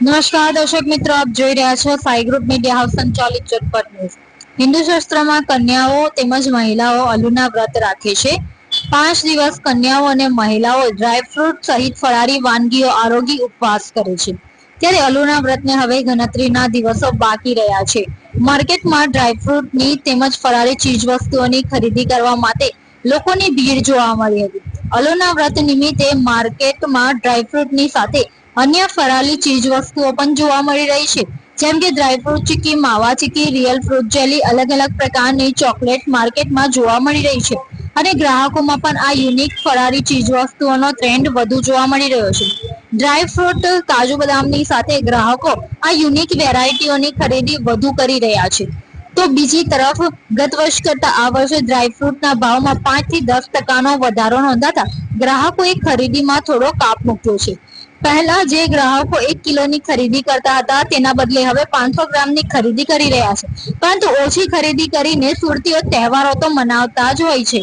નમસ્કાર, દર્શક મિત્રો, આપ જોઈ રહ્યા છો સાઈ ગ્રુપ મીડિયા હાઉસ સંચાલિત ચટપટ ન્યૂઝ હિન્દુ શાસ્ત્રમાં કન્યાઓ તેમજ મહિલાઓ અલુના વ્રત રાખે છે. પાંચ દિવસ કન્યાઓ અને મહિલાઓ ડ્રાયફ્રૂટ સહિત ફરારી વાનગીઓ આરોગી ઉપવાસ કરે છે. ત્યારે અલુના વ્રતને હવે ગણતરીના દિવસો બાકી રહ્યા છે. માર્કેટમાં ડ્રાયફ્રૂટની તેમજ ફરારી ચીજ વસ્તુઓની ખરીદી કરવા માટે લોકોની ભીડ જોવા મળી હતી. અલુના વ્રત નિમિત્તે માર્કેટમાં ડ્રાયફ્રૂટની સાથે અન્ય ફરાળી ચીજ વસ્તુઓ પણ જોવા મળી રહી છે. જેમ કે ડ્રાયફ્રૂટ ચીકી, માવા ચીકી રિયલ ફ્રૂટ જેલી અલગ અલગ પ્રકારની ચોકલેટ માર્કેટમાં જોવા મળી રહી છે. અને ગ્રાહકોમાં પણ આ યુનિક ફરારી ચીજ વસ્તુઓનો ટ્રેન્ડ વધુ જોવા મળી રહ્યો છે. ડ્રાય ફ્રૂટ કાજુ બદામની સાથે ગ્રાહકો આ યુનિક વેરાયટીઓની ખરીદી વધુ કરી રહ્યા છે. તો બીજી તરફ, ગત વર્ષ કરતા આ વર્ષે ડ્રાયફ્રૂટના ભાવમાં પાંચથી દસ ટકાનો વધારો નોંધાતા ગ્રાહકોએ ખરીદીમાં થોડો કાપ મૂક્યો છે. પહેલા જે ગ્રાહકો એક કિલોની ખરીદી કરતા હતા, તેના બદલે હવે પાંચસો ગ્રામની ખરીદી કરી રહ્યા છે. પરંતુ ઓછી ખરીદી કરીને સુરતીઓ તહેવારો તો મનાવતા જ હોય છે.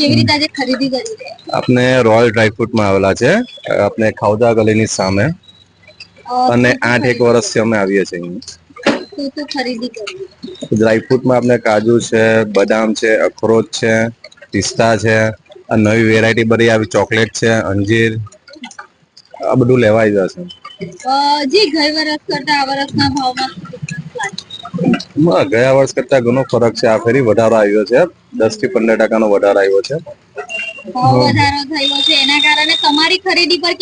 કેવી રીતે આજે ખરીદી કરી રહ્યા આપણે રોયલ ડ્રાયફ્રૂટમાં આવેલા છે. આપણે ખાવદા ગલીની સામે. અને આઠ એક વર્ષથી અમે આવીએ છીએ ડ્રાયફ્રૂટમાં આપણે કાજુ છે બદામ છે અખરોટ છે પિસ્તા છે નવી વેરાયટી બધી આવી ચોકલેટ છે અંજીર. આ બધું લેવાઈ જશે. જી ગઈ વર્ષ કરતા આ વર્ષના ભાવમાં ગયા વર્ષ કરતા ઘણો ફરક છે. આ ફેરી વધારો આવ્યો છે. દસથી પંદર ટકાનો વધારો આવ્યો છે. તમારી ખરીદી પર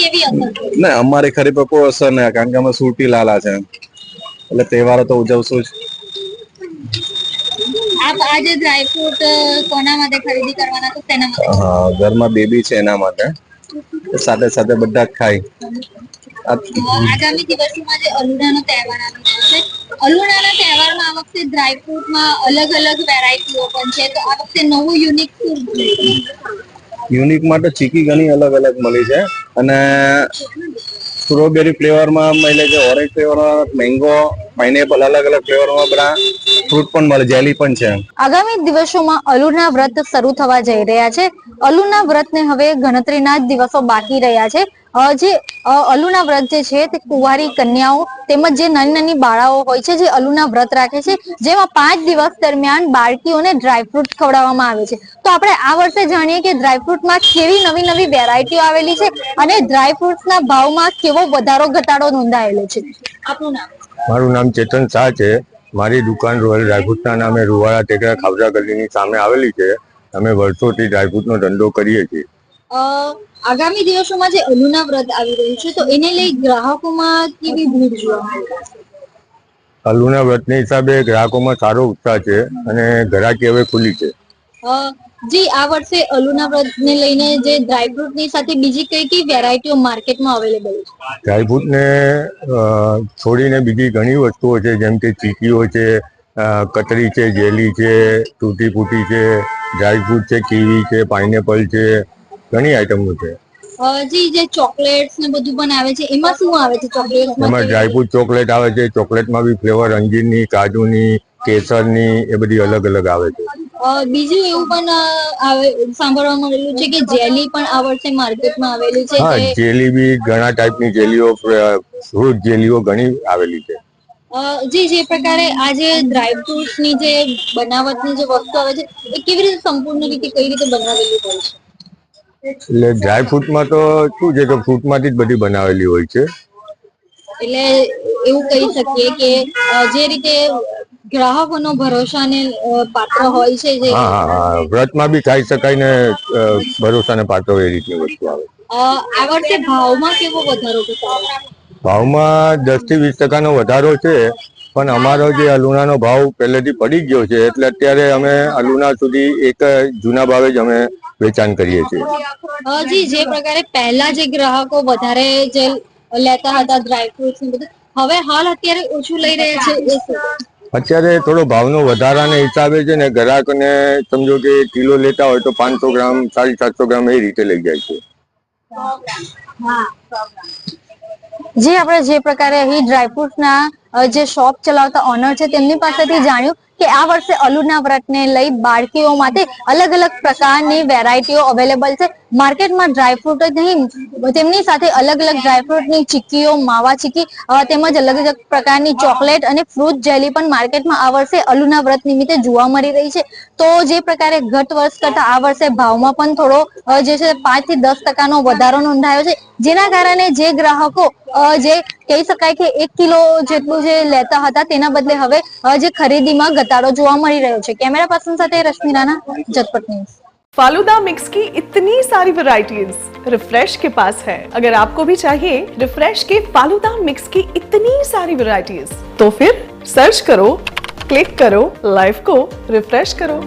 ને અમારી કોઈ અસર નહીં. કારણ કે અમે સુરતી લાલા છે. એટલે તહેવારો તો ઉજવશું જ. હા ઘરમાં બેબી છે એના માટે. સાથે સાથે બધા ખાય. આગામી દિવસોમાં જે અલુડાનો તહેવાર આવી છે અલુડાના તહેવારમાં આ વખતે ડ્રાયફ્રૂટમાં અલગ અલગ વેરાયટીઓ પણ છે. તો આ વખતે નવું યુનિક શું યુનિક માટે ચીકી ઘણી અલગ અલગ મળી છે. અને સ્ટ્રોબેરી ફ્લેવરમાં મળે છે ઓરેન્જ ફ્લેવરમાં મેંગો પાઇનેપલ અલગ અલગ ફ્લેવરમાં બધા ફ્રૂટ પણ મળે જેલી પણ છે. આગામી દિવસોમાં અલુના વ્રત શરૂ થવા જઈ રહ્યા છે. અલુના વ્રતને હવે ગણતરીના જ દિવસો બાકી રહ્યા છે. જે અલુના વ્રત જે છે તે કુંવારી કન્યાઓ તેમજ જે નાની નાની બાળાઓ હોય છે જે અલુના વ્રત રાખે છે, જેમાં પાંચ દિવસ દરમિયાન બાળકીઓને ડ્રાયફ્રૂટ ખવડાવવામાં આવે છે. તો આપણે આ વર્ષે જાણીએ કે ડ્રાયફ્રૂટમાં કેવી નવી નવી વેરાયટીઓ આવેલી છે અને ડ્રાયફ્રૂટ્સના ભાવમાં કેવો વધારો ઘટાડો નોંધાયેલો છે. મારું નામ ચેતન શાહ છે. મારી દુકાન રોયલ ડ્રાયફ્રૂટના નામે રૂવાળા ટેકરા ખાવજા ગલીની સામે આવેલી છે. અમે વર્ષોથી ડ્રાયફ્રૂટનો ધંધો કરીએ છીએ. આગામી દિવસોમાં જે અલુના વ્રત આવી રહ્યું છે તો એને લઈ ગ્રાહકોમાં કેવી ભીડ જોવા? અલુના વ્રતની હિસાબે ગ્રાહકોમાં સારો ઉત્સાહ છે અને ઘરાકી હવે ખુલ્લી છે જી આ વર્ષે અલુના વ્રતને લઈને જે ડ્રાયફ્રૂટની સાથે બીજી કઈ કઈ વેરાયટીઓ માર્કેટમાં અવેલેબલ છે ડ્રાયફ્રૂટને ને છોડીને બીજી ઘણી વસ્તુઓ છે જેમ કે ચીકીઓ છે કતરી છે જેલી છે તૂટી ફૂટી છે ડ્રાયફ્રૂટ છે કીવી છે પાઇનેપલ છે ઘણી આઈટમો છે. જી જે ચોકલેટ્સ ને બધું પણ આવે છે એમાં શું આવે છે ચોકલેટ એમાં ડ્રાયફ્રૂટ ચોકલેટ આવે છે ચોકલેટમાં બી ફ્લેવર અંજીરની કાજુની કેસરની એ બધી અલગ અલગ આવે છે. બીજું એવું પણ આવે સાંભળવા મળેલું છે કે જેલી પણ આ વર્ષે માર્કેટમાં આવેલી છે હા જેલી બી ઘણા ટાઈપની જેલીઓ ફ્રૂટ જેલીઓ ઘણી આવેલી છે. જી જે પ્રકારે આ જે ડ્રાયફ્રૂટ્સની જે બનાવટની જે વસ્તુ આવે છે એ કેવી રીતે સંપૂર્ણ રીતે કઈ રીતે બનાવેલી હોય છે? એટલે ડ્રાય ફ્રૂટમાં તો શું છે કે ફ્રૂટમાંથી જ બધી બનાવેલી હોય છે? એટલે એવું કહી શકીએ કે જે રીતે ગ્રાહકોનો ભરોસાને પાત્ર હોય છે જે વ્રતમાં બી ખાઈ શકાય ને ભરોસાને પાત્ર એ રીતની વસ્તુ આવે. આ વર્ષે ભાવમાં કેવો વધારો ભાવમાં દસથી વીસ ટકાનો વધારો છે. પણ અમારો જે અલુણાનો ભાવ પહેલેથી પડી ગયો છે એટલે અત્યારે અમે અલુણા સુધી એક જૂના ભાવે જ અમે વેચાણ કરીએ છીએ. હજી જે પ્રકારે પહેલા જે ગ્રાહકો વધારે જે લેતા હતા ડ્રાયફ્રુટ્સ ને બધું હવે હાલ અત્યારે ઓછું લઈ રહ્યા છે અત્યારે થોડો ભાવનો વધારાના હિસાબે છે ને ગ્રાહકને સમજો કે કિલો લેતા હોય તો પાંચસો ગ્રામ સાડી સાતસો ગ્રામ એ રીતે લઈ જાય છે. જે આપણે જે પ્રકારે અહીં ડ્રાયફ્રુટના જે શોપ ચલાવતા ઓનર છે તેમની પાસેથી જાણ્યું કે આ વર્ષે અલુના વ્રતને લઈ બાળકીઓ માટે અલગ અલગ પ્રકારની વેરાયટીઓ અવેલેબલ છે. માર્કેટમાં ડ્રાયફ્રૂટ જ નહીં, તેમની સાથે અલગ અલગ ડ્રાયફ્રૂટની ચીક્કીઓ, માવા ચીક્કી તેમજ અલગ અલગ પ્રકારની ચોકલેટ અને ફ્રૂટ જેલી પણ માર્કેટમાં આ વર્ષે અલુના વ્રત નિમિત્તે જોવા મળી રહી છે. તો જે પ્રકારે ગત વર્ષ કરતા આ વર્ષે ભાવમાં પણ થોડો જે છે પાંચથી દસ ટકાનો વધારો નોંધાયો છે. જેના કારણે જે ગ્રાહકો જે કહી શકાય કે એક કિલો જેટલું જે લેતા હતા, તેના બદલે હવે જે ખરીદીમાં ઘટાડો જોવા મળી રહ્યો છે કેમેરા પર્સન સાથે રશ્મિ રાણા જતપટ ન્યૂઝ फालूदा मिक्स की इतनी सारी वैरायटीज रिफ्रेश के पास है अगर आपको भी चाहिए रिफ्रेश के फालूदा मिक्स की इतनी सारी वैरायटीज तो फिर सर्च करो क्लिक करो लाइफ को रिफ्रेश करो